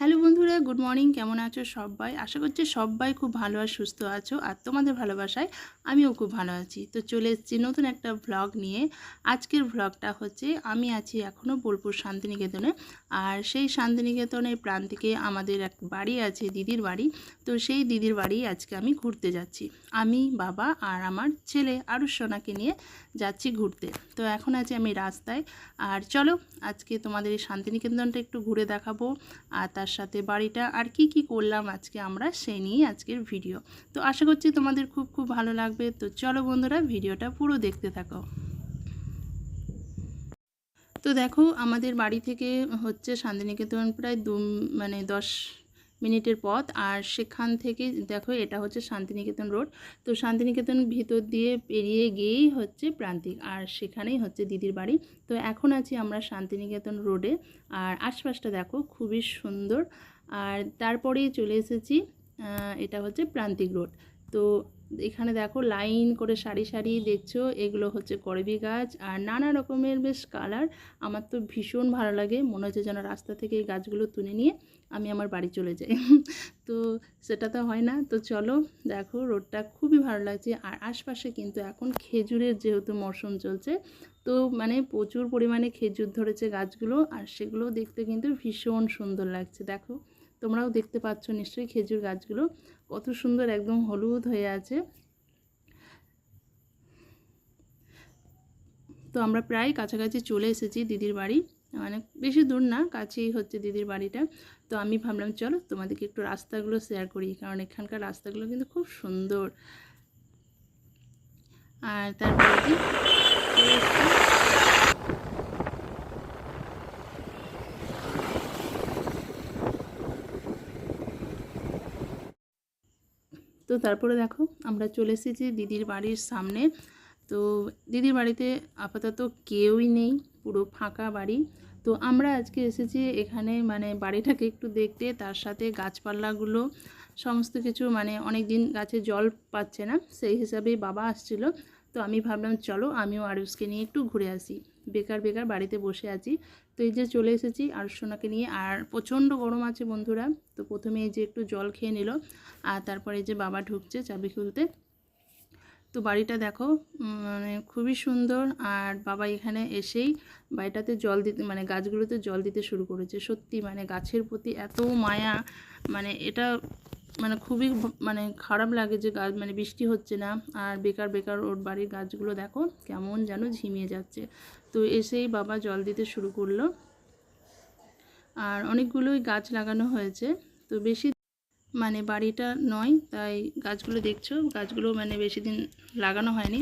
Hello বন্ধুরা, good morning. কেমন আছো সবাই? আশা করছি সবাই খুব ভালো আর সুস্থ আছো। আর তোমাদের ভালোবাসায় আমিও খুব ভালো আছি। তো চলে এসেছি নতুন একটা ভ্লগ নিয়ে। আজকের ভ্লগটা হচ্ছে, আমি আছি এখনও বোলপুর শান্তিনিকেতনে। আর সেই শান্তিনিকেতনের প্রান্তিকে আমাদের এক বাড়ি আছে, দিদির বাড়ি। তো সেই দিদির বাড়ি আজকে আমি ঘুরতে যাচ্ছি। আমি, বাবা আর আমার ছেলে আরুষ সোনাকে নিয়ে যাচ্ছি ঘুরতে। তো এখন আছি আমি রাস্তায়। আর চলো, আজকে তোমাদের এই শান্তিনিকেতনটা একটু ঘুরে দেখাবো। আর তার সাথে বাড়িটা আর কি কি করলাম আজকে আমরা সেই নিয়েই আজকের ভিডিও তো আশা করছি তোমাদের খুব খুব ভালো লাগবে। তো চলো বন্ধুরা ভিডিওটা পুরো দেখতে থাকো। তো দেখো, আমাদের বাড়ি থেকে হচ্ছে শান্তিনিকেতন প্রায় দু মানে দশ মিনিটের পথ। আর সেখান থেকে দেখো এটা হচ্ছে শান্তিনিকেতন রোড। তো শান্তিনিকেতন ভিতর দিয়ে পেরিয়ে গিয়েই হচ্ছে প্রান্তিক। আর সেখানেই হচ্ছে দিদির বাড়ি। তো এখন আছি আমরা শান্তিনিকেতন রোডে। আর আশপাশটা দেখো খুবই সুন্দর। আর তারপরেই চলে এসেছি এটা হচ্ছে প্রান্তিক রোড। তো এখানে দেখো লাইন করে সারি সারি দেখছ, এগুলো হচ্ছে করবি গাছ। আর নানা রকমের বেশ কালার, আমার তো ভীষণ ভালো লাগে। মনে হচ্ছে যেন রাস্তা থেকে এই গাছগুলো তুলে নিয়ে আমি আমার বাড়ি চলে যাই। তো সেটা তো হয় না। তো চলো দেখো রোডটা খুবই ভালো লাগছে। আর আশপাশে কিন্তু এখন খেজুরের যেহেতু মরশুম চলছে, তো মানে প্রচুর পরিমাণে খেজুর ধরেছে গাছগুলো। আর সেগুলো দেখতে কিন্তু ভীষণ সুন্দর লাগছে, দেখো। তোমরাও দেখতে পাচ্ছ নিশ্চয়ই খেজুর গাছগুলো। কত সুন্দর একদম হলুদ হয়ে আছে। তো আমরা প্রায় কাছাকাছি চলে এসেছি দিদির বাড়ি। মানে বেশি দূর না, কাছেই হচ্ছে দিদির বাড়িটা। তো আমি ভাবলাম, চলো তোমাদেরকে একটু রাস্তাগুলো শেয়ার করি, কারণ এখানকার রাস্তাগুলো কিন্তু খুব সুন্দর। আর তারপরে তো তারপরে দেখো, আমরা চলে এসেছি দিদির বাড়ির সামনে। তো দিদির বাড়িতে আপাতত কেউই নেই, পুরো ফাঁকা বাড়ি। তো আমরা আজকে এসেছি এখানে মানে বাড়িটাকে একটু দেখতে, তার সাথে গাছপালাগুলো, সমস্ত কিছু মানে অনেক দিন গাছে জল পাচ্ছে না, সেই হিসাবেই বাবা আসছিল। তো আমি ভাবলাম, চলো আমিও আরুষকে নিয়ে একটু ঘুরে আসি। বেকার বেকার বাড়িতে বসে আছি। তো এই যে চলে এসেছি আরুষোনাকে নিয়ে। আর প্রচণ্ড গরম আছে বন্ধুরা। তো প্রথমে এই যে একটু জল খেয়ে নিল, আর তারপরে যে বাবা ঢুকছে চাবি খুলতে। তো বাড়িটা দেখো মানে খুবই সুন্দর। আর বাবা এখানে এসেই বাড়িটাতে জল দিতে মানে গাছগুলোতে জল দিতে শুরু করেছে। সত্যি মানে গাছের প্রতি এত মায়া মানে এটা মানে খুবই মানে খারাপ লাগে যে গাছ মানে বৃষ্টি হচ্ছে না। আর বেকার বেকার ওর বাড়ির গাছগুলো দেখো কেমন যেন ঝিমিয়ে যাচ্ছে। তো এসেই বাবা জল দিতে শুরু করল। আর অনেকগুলোই গাছ লাগানো হয়েছে। তো বেশি মানে বাড়িটা নয়, তাই গাছগুলো দেখছ। গাছগুলো মানে বেশি দিন লাগানো হয়নি।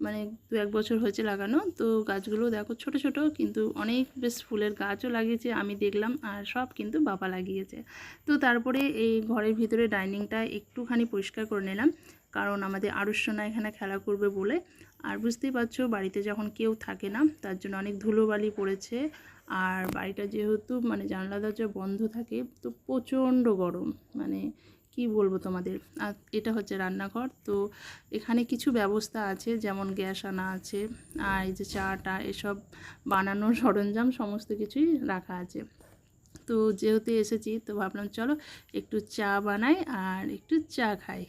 মানে দু এক বছর হয়েছে লাগানো, তো গাছগুলো দেখো ছোট ছোট, কিন্তু অনেক বেশ ফুলের গাছও লাগিয়েছে, আমি দেখলাম, আর সব কিন্তু বাবা লাগিয়েছে। তো তারপরে এই ঘরের ভিতরে ডাইনিংটা একটুখানি পরিষ্কার করে নিলাম, কারণ আমাদের আরুষনা এখানে খেলা করবে বলে। আর বুঝতেই পারছ, বাড়িতে যখন কেউ থাকে না, তার জন্য অনেক ধুলোবালি পড়েছে, আর বাড়িটা যেহেতু মানে জানলা দরজা বন্ধ থাকে, তো প্রচণ্ড গরম মানে কি বলব তোমাদের? আর এটা হচ্ছে রান্নাঘর। তো এখানে কিছু ব্যবস্থা আছে, যেমন গ্যাস আনা আছে, আর এই যে চাটা, এসব বানানোর সরঞ্জাম সমস্ত কিছুই রাখা আছে। তো যেহেতু এসেছি, তো ভাবলাম চলো একটু চা বানাই আর একটু চা খাই।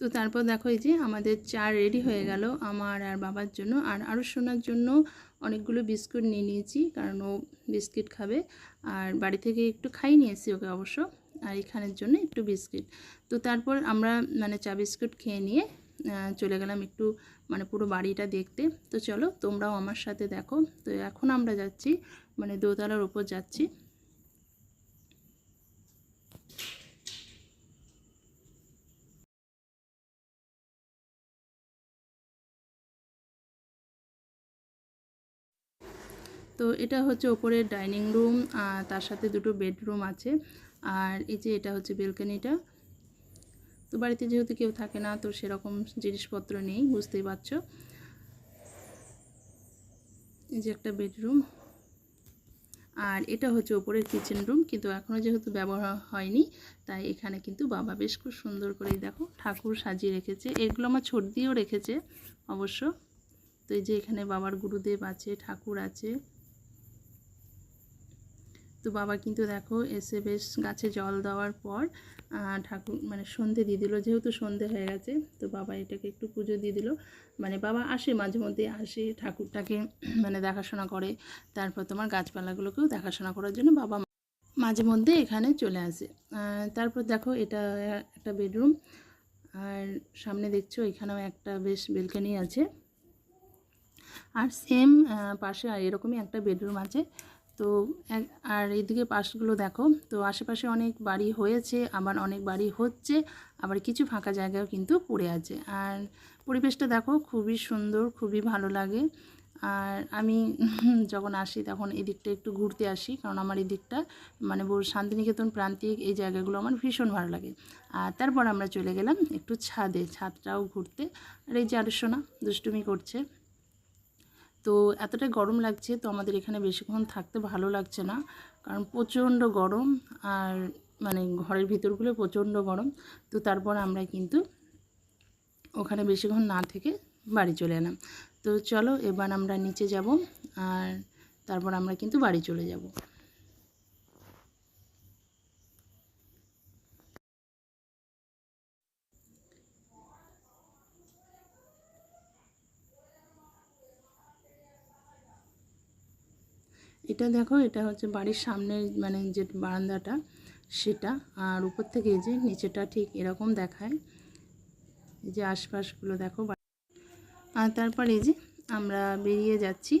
তো তারপর দেখো এই যে আমাদের চা রেডি হয়ে গেল আমার আর বাবার জন্য। আর আরও শোনার জন্য অনেকগুলো বিস্কুট নিয়ে নিয়েছি, কারণ ও বিস্কিট খাবে। আর বাড়ি থেকে একটু খাই নিয়েছি ওকে অবশ্য। আর এখানের জন্য একটু বিস্কিট। তো তারপর আমরা মানে চা বিস্কুট খেয়ে নিয়ে চলে গেলাম একটু মানে পুরো বাড়িটা দেখতে। তো চলো তোমরাও আমার সাথে দেখো। তো এখন আমরা যাচ্ছি মানে দোতলার ওপর যাচ্ছি। তো এটা হচ্ছে ওপরের ডাইনিং রুম তার সাথে দুটো বেডরুম আছে। আর এই যে এটা হচ্ছে বেলকানিটা। তো বাড়িতে যেহেতু কেউ থাকে না, তো সেরকম জিনিসপত্র নেই, বুঝতেই পারছ। এই যে একটা বেডরুম। আর এটা হচ্ছে ওপরের কিচেন রুম, কিন্তু এখনও যেহেতু ব্যবহার হয়নি, তাই এখানে কিন্তু বাবা বেশ খুব সুন্দর করেই দেখো ঠাকুর সাজিয়ে রেখেছে। এগুলো আমার ছোট দিয়েও রেখেছে, অবশ্য। তো এই যে এখানে বাবার গুরুদেব আছে, ঠাকুর আছে। তো বাবা কিন্তু দেখো এসে বেশ গাছে জল দেওয়ার পর ঠাকুর মানে সন্ধে দিয়ে দিল, যেহেতু সন্ধে হয়ে গেছে, তো বাবা এটাকে একটু পুজো দিয়ে দিল। মানে বাবা আসে মাঝে মধ্যে আসে ঠাকুরটাকে মানে দেখাশোনা করে। তারপর তোমার গাছপালাগুলোকেও দেখাশোনা করার জন্য বাবা মাঝে মধ্যে এখানে চলে আসে। তারপর দেখো এটা একটা বেডরুম, আর সামনে দেখছ এখানেও একটা বেশ বেলকানি আছে। আর সেম পাশে আর এরকমই একটা বেডরুম আছে। তো আর এদিকে পাশগুলো দেখো, তো আশেপাশে অনেক বাড়ি হয়েছে, আবার অনেক বাড়ি হচ্ছে, আবার কিছু ফাঁকা জায়গাও কিন্তু পড়ে আছে। আর পরিবেশটা দেখো খুবই সুন্দর, খুবই ভালো লাগে। আর আমি যখন আসি তখন এদিকটা একটু ঘুরতে আসি, কারণ আমার এই দিকটা মানে শান্তিনিকেতন প্রান্তিক এই জায়গাগুলো আমার ভীষণ ভালো লাগে। আর তারপর আমরা চলে গেলাম একটু ছাদে, ছাদটাও ঘুরতে। আর এই যে আরশোনা দুষ্টুমি করছে। তো এতটাই গরম লাগছে, তো আমাদের এখানে বেশিক্ষণ থাকতে ভালো লাগছে না। কারণ প্রচণ্ড গরম আর মানে ঘরের ভিতরগুলো প্রচণ্ড গরম। তো তারপর আমরা কিন্তু ওখানে বেশিক্ষণ না থেকে বাড়ি চলে এলাম। তো চলো এবার আমরা নিচে যাব আর তারপর আমরা কিন্তু বাড়ি চলে যাব। এটা দেখো, এটা হচ্ছে বাড়ির সামনে মানে যে বারান্দাটা, সেটা। আর উপর থেকে যে নিচেটা ঠিক এরকম দেখায়। এই যে আশপাশগুলো দেখো। আর তারপর এই যে আমরা বেরিয়ে যাচ্ছি।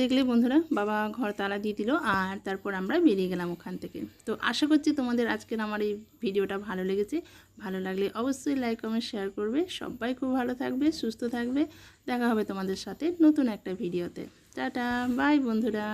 দেখলে বন্ধুরা, বাবা ঘর তালা দিয়ে দিল আর তারপর আমরা বেরিয়ে গেলাম ওখান থেকে। তো আশা করছি তোমাদের আজকের আমার এই ভিডিওটা ভালো লেগেছে। ভালো লাগলে অবশ্যই লাইক কমেন্ট শেয়ার করবে। সবাই খুব ভালো থাকবে, সুস্থ থাকবে। দেখা হবে তোমাদের সাথে নতুন একটা ভিডিওতে। টাটা বাই বন্ধুরা।